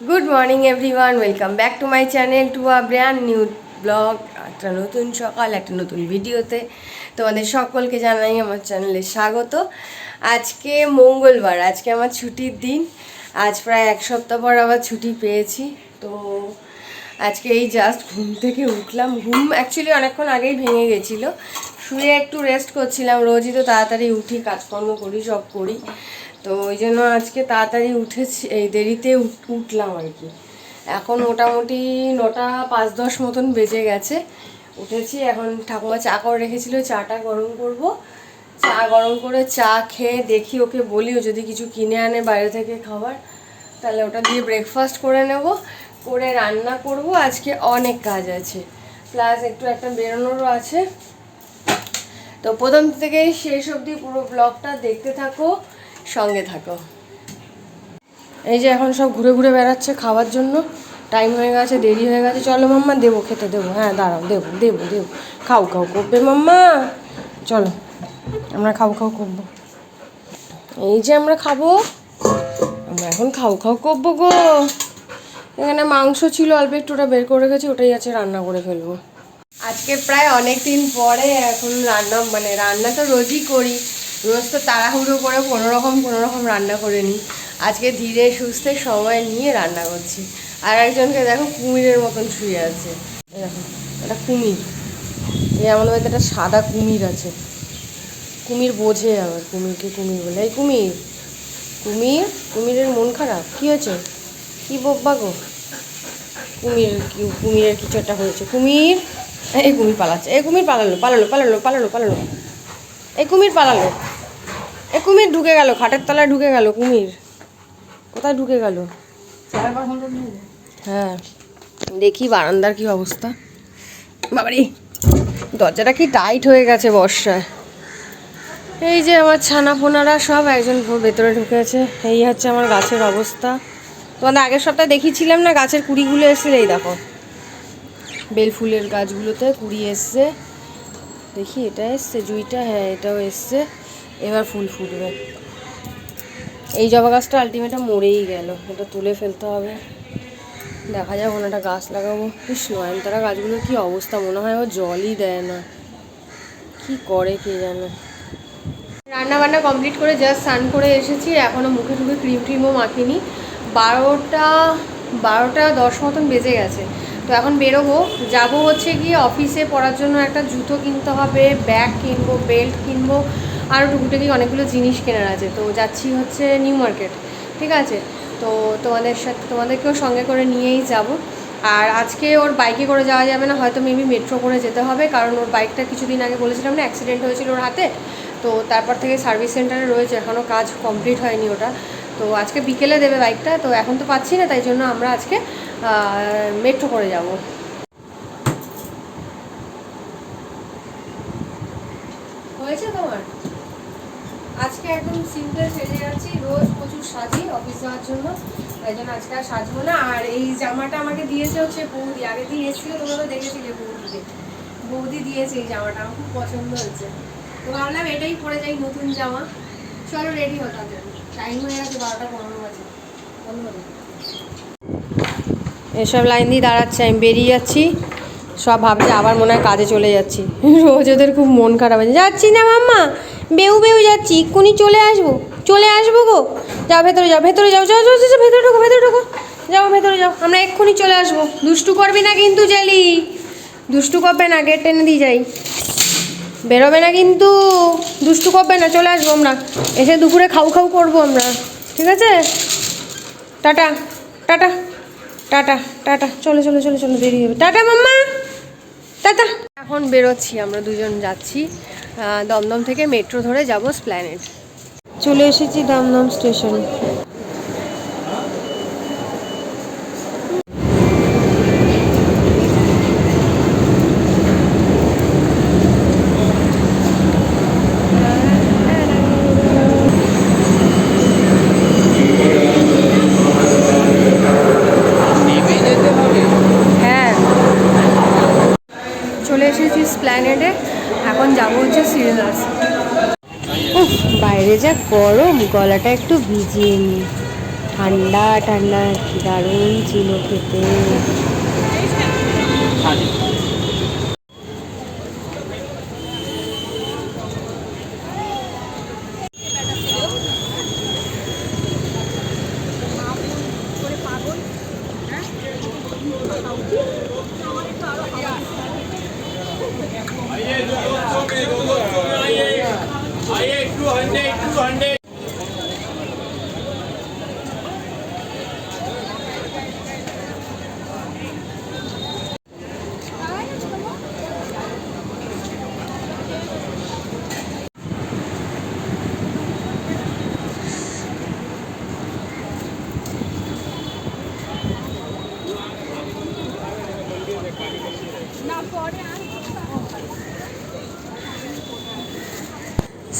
Good morning everyone welcome back to my channel to a brand new blog একটা নতুন সকাল, একটা নতুন ভিডিওতে তোমাদের সকলকে জানাই আমার চ্যানেলে স্বাগত। আজকে মঙ্গলবার, আজকে আমার ছুটির দিন। আজ প্রায় এক সপ্তাহ পর আবার ছুটি পেয়েছি। তো আজকে এই জাস্ট ঘুম থেকে উঠলাম। ঘুম অ্যাকচুয়ালি অনেকক্ষণ আগেই ভেঙে গেছিল। শুয়ে একটু রেস্ট করছিলাম। রোজই তো তাড়াতাড়ি উঠি, কাজকর্ম করি সব করি। তো ওই জন্য আজকে তাড়াতাড়ি উঠেছি, এই দেরিতে উঠলাম আর কি। এখন মোটামুটি নটা পাঁচ দশ মতন বেজে গেছে। উঠেছি, এখন ঠাকুমা চা করে রেখেছিল, চাটা গরম করব। চা গরম করে চা খেয়ে দেখি ওকে বলিও যদি কিছু কিনে আনে বাইরে থেকে খাবার, তাহলে ওটা দিয়ে ব্রেকফাস্ট করে নেব। করে রান্না করব, আজকে অনেক কাজ আছে। প্লাস একটু একটা বেরোনোরও আছে। তো প্রথম থেকে শেষ অবধি পুরো ব্লগটা দেখতে থাকো। সঙ্গে থাকো। এই যে এখন সব ঘুরে ঘুরে বেড়াচ্ছে খাওয়ার জন্য। টাইম হয়ে গেছে, দেরি হয়ে গেছে। চলো মাম্মা, দেবো খেতে, দেবো। হ্যাঁ দাঁড়াও, দেবো দেবো দেবো। খাও খাও, করবে মাম্মা। চলো, আমরা খাও খাও, করব। এই যে আমরা খাব, আমরা এখন খাও খাও, করব গো। এখানে মাংস ছিল, অল্প একটু ওটা বের করে গেছি ওটাই আছে, রান্না করে ফেলব। আজকে প্রায় অনেক দিন পরে এখন রান্না মানে রান্না তো রোজই করি। রোজ তো তাড়াহুড়ো করে কোনো রকম কোনো রকম রান্না করে নিই। আজকে ধীরে সুস্থে সময় নিয়ে রান্না করছি। আর একজনকে দেখো কুমিরের মতন শুয়ে আছে। দেখো এটা কুমির। এই আমাদের বাড়িতে একটা সাদা কুমির আছে। কুমির বোঝে আবার কুমিরকে কুমির বলে। এই কুমির কুমির, কুমিরের মন খারাপ? কী হয়েছে? কি বব্বা গো? কুমির কুমিরের কিছু একটা হয়েছে। কুমির, এই কুমির পালাচ্ছে। এই কুমির পালালো পালালো পালালো পালালো পালালো। এই কুমির পালালো। এই কুমির ঢুকে গেল, খাটের তলায় ঢুকে গেল, কুমির। কোথায় ঢুকে গেল? হ্যাঁ দেখি বারান্দার কি অবস্থা। বাবারি, দরজাটা কি টাইট হয়ে গেছে বর্ষায়। এই যে আমার ছানা ফোনারা সব একজন ভেতরে ঢুকেছে এই হচ্ছে আমার গাছের অবস্থা। তোমাদের আগের সপ্তাহে দেখিয়েছিলাম না, গাছের কুড়িগুলো এসেছিল, এই দেখো। বেল ফুলের গাছগুলোতে কুড়ি এসছে। দেখি, এটা এসছে, জুইটা হ্যাঁ এটাও এসছে। এবার ফুল ফুটবে। এই জবা গাছটা আলটিমেটটা মরেই গেল। এটা তুলে ফেলতে হবে। দেখা যাক একটা গাছ লাগাবো। ইস নয়নতারা গাছগুলোর কি অবস্থা? মনে হয় ও জলই দেয় না। কি করে কে জানে? রান্না বান্না কমপ্লিট করে জাস্ট স্নান করে এসেছি। এখনও মুখে টুখে ক্রিম ট্রিমও মাখিনি। বারোটা বারোটা দশ মতন বেজে গেছে। তো এখন বেরোবো। যাব হচ্ছে গিয়ে অফিসে পড়ার জন্য একটা জুতো কিনতে হবে ব্যাগ কিনবো বেল্ট কিনবো। আর টুকটাকি অনেকগুলো জিনিস কেনার আছে। তো যাচ্ছি হচ্ছে নিউ মার্কেট, ঠিক আছে? তো তোমাদের সাথে, তোমাদেরকেও সঙ্গে করে নিয়েই যাব। আর আজকে ওর বাইকে করে যাওয়া যাবে না, হয়তো মেবি মেট্রো করে যেতে হবে, কারণ ওর বাইকটা কিছুদিন আগে বলেছিলাম না অ্যাক্সিডেন্ট হয়েছিল ওর হাতে। তো তারপর থেকে সার্ভিস সেন্টারে রয়েছে এখনও কাজ কমপ্লিট হয়নি ওটা। তো আজকে বিকেলে দেবে বাইকটা তো এখন তো পাচ্ছি না, তাই জন্য আমরা আজকে মেট্রো করে যাব। হয়েছে তোমার? আজকে একদম সিম্পল সেজে যাচ্ছি রোজ প্রচুর সাজি অফিস যাওয়ার জন্য। তাই জন্য আজকে আর সাজবো না। আর এই জামাটা আমাকে দিয়েছে হচ্ছে বৌদি। আগের দিন এসেছিল, তোমরা তো দেখেছিলে বৌদিকে। বৌদি দিয়েছে এই জামাটা। আমার খুব পছন্দ হয়েছে। তো ভাবলাম এটাই পরে যাই নতুন জামা। চলো রেডি হতে টাইম হয়ে গেছে বারোটা পনেরো বাজে। হবে এসব লাইন দিয়ে দাঁড়াচ্ছে, আমি বেরিয়ে যাচ্ছি। সব ভাবছে আবার মনে হয় কাজে চলে যাচ্ছি। রোজ ওদের খুব মন খারাপ আছে। যাচ্ছি না মাম্মা। বেউ বেউ যাচ্ছি এক্ষুনি চলে আসব। চলে আসব গো। যাও ভেতরে যাও ভেতরে যাও যাও যাও, যাও, ভেতরে ঢোকো ভেতরে ঢোকো। যাও ভেতরে যাও। আমরা এক্ষুনি চলে আসব। দুষ্টু করবি না কিন্তু জেলি। দুষ্টু করবে না গেট টেনে দিয়ে যাই। বেরোবে না কিন্তু। দুষ্টু করবে না চলে আসব আমরা। এসে দুপুরে খাউ খাউ করব আমরা। ঠিক আছে? Tata tata tata tata. চলো চলো চলো চলো দেরি হবে। Tata mamma! টাটা। এখন বেরোচ্ছি, আমরা দুজন যাচ্ছি দমদম থেকে মেট্রো ধরে যাব স্প্ল্যানেট চলে এসেছি দমদম স্টেশন হ্যাঁ চলে স্প্ল্যানেডে এখন যাব হচ্ছে সিরিয়াস উফ, বাইরে যা গরম, গলাটা একটু ভিজিয়ে নি। ঠান্ডা ঠান্ডা দারুণ ছিল খেতে।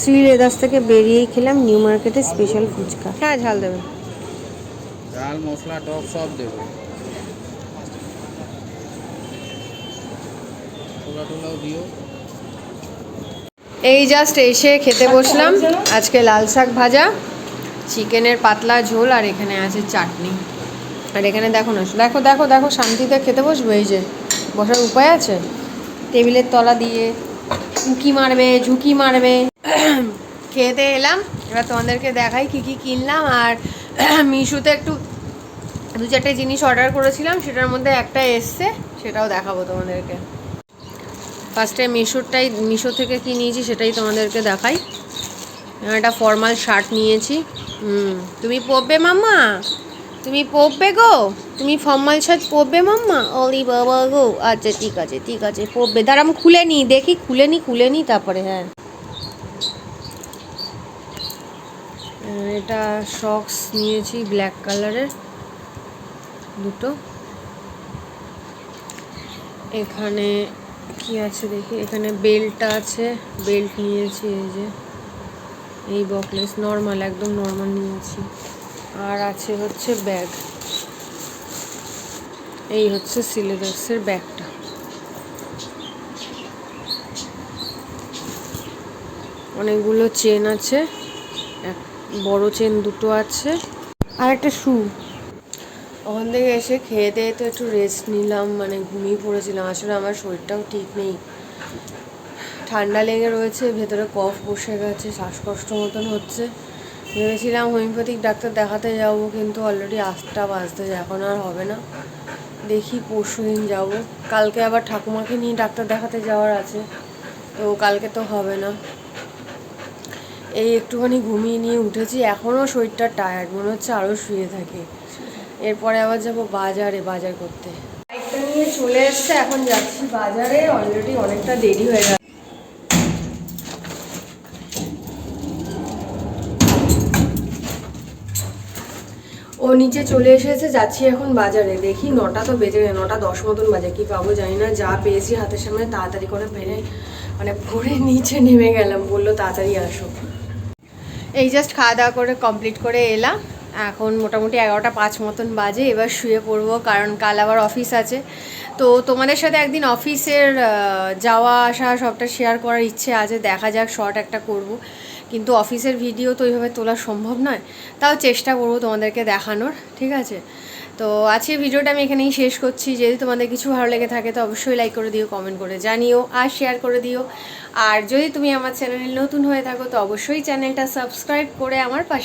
শ্রী লেদার্স থেকে বেরিয়েই খেলাম নিউ মার্কেটে স্পেশাল ফুচকা। হ্যাঁ ঝাল দেবে। ঝাল মশলা টক সব দেবে। দিও। এই জাস্ট এসে খেতে বসলাম। আজকে লাল শাক ভাজা চিকেনের পাতলা ঝোল আর এখানে আছে চাটনি। আর এখানে দেখো না দেখো দেখো দেখো শান্তিতে খেতে বসবো এই যে। বসার উপায় আছে? টেবিলের তলা দিয়ে। উঁকি মারবে ঝুঁকি মারবে। খেতে এলাম। এবার তোমাদেরকে দেখাই কি কি কিনলাম। আর মিশুতে একটু দু চারটে জিনিস অর্ডার করেছিলাম, সেটার মধ্যে একটা এসছে, সেটাও দেখাবো তোমাদেরকে। ফার্স্টে মিশোরটাই, মিশো থেকে কি নিয়েছি সেটাই তোমাদেরকে দেখাই। একটা ফর্মাল শার্ট নিয়েছি। হুম, তুমি পরবে মাম্মা? তুমি পরবে গো? তুমি ফর্মাল শার্ট পরবে মাম্মা? ওলি বাবা গো। আচ্ছা ঠিক আছে ঠিক আছে, পরবে। দাঁড়া, আমি খুলে নিই, দেখি, খুলে নিই খুলে নিই, তারপরে হ্যাঁ। এটা শক্স নিয়েছি ব্ল্যাক কালারের দুটো। এখানে কি আছে দেখি? এখানে বেল্টটা আছে। বেল্ট নিয়েছি এই যে। এই বকলেস নর্মাল একদম নর্মাল নিয়েছি। আর আছে হচ্ছে ব্যাগ এই হচ্ছে সিলেবাসের ব্যাগটা অনেকগুলো চেন আছে। বড় চেন দুটো আছে। আর একটা শু। ওখান থেকে এসে খেয়ে দিয়ে তো একটু রেস্ট নিলাম মানে ঘুমিয়ে পড়েছিলাম। আসলে আমার শরীরটাও ঠিক নেই। ঠান্ডা লেগে রয়েছে, ভেতরে কফ বসে গেছে, শ্বাসকষ্ট মতন হচ্ছে। ভেবেছিলাম হোমিওপ্যাথিক ডাক্তার দেখাতে যাব, কিন্তু অলরেডি আটটা বাজতে এখন আর হবে না। দেখি পরশু দিন যাব। কালকে আবার ঠাকুমাকে নিয়ে ডাক্তার দেখাতে যাওয়ার আছে, তো কালকে তো হবে না। এই একটুখানি ঘুমিয়ে নিয়ে উঠেছি এখনও শরীরটা টায়ার্ড মনে হচ্ছে আরও শুয়ে থাকে। এরপরে আবার যাব বাজারে, বাজার করতে। বাইকটা নিয়ে চলে এসছে, এখন যাচ্ছি বাজারে অলরেডি অনেকটা দেরি হয়ে গেছে। ও নিচে চলে এসেছে, যাচ্ছি এখন বাজারে। দেখি নটা তো বেজে গেছে নটা দশ মতন বাজে, কি পাবো জানি না। যা পেয়েছি হাতের সামনে, তাড়াতাড়ি করে পেরে মানে পরে নিচে নেমে গেলাম, বলল তাড়াতাড়ি আসো। এই জাস্ট খাওয়া দাওয়া করে কমপ্লিট করে এলাম। এখন মোটামুটি এগারোটা পাঁচ মতন বাজে, এবার শুয়ে পড়ব কারণ কাল আবার অফিস আছে। তো তোমাদের সাথে একদিন অফিসের যাওয়া, আসা সবটা শেয়ার করার ইচ্ছে আছে, দেখা যাক শর্ট একটা করব। কিন্তু অফিসের ভিডিও তো ওইভাবে তোলা সম্ভব নয়। তাও চেষ্টা করব তোমাদেরকে দেখানোর, ঠিক আছে? তো আজকের ভিডিওটা আমি এখানেই শেষ করছি। যদি তোমাদের কিছু ভালো লেগে থাকে, তো অবশ্যই লাইক করে দিও কমেন্ট করে জানিও, আর শেয়ার করে দিও। আর যদি তুমি আমার চ্যানেলে নতুন হয়ে থাকো, তো অবশ্যই চ্যানেলটা সাবস্ক্রাইব করে আমার পাশে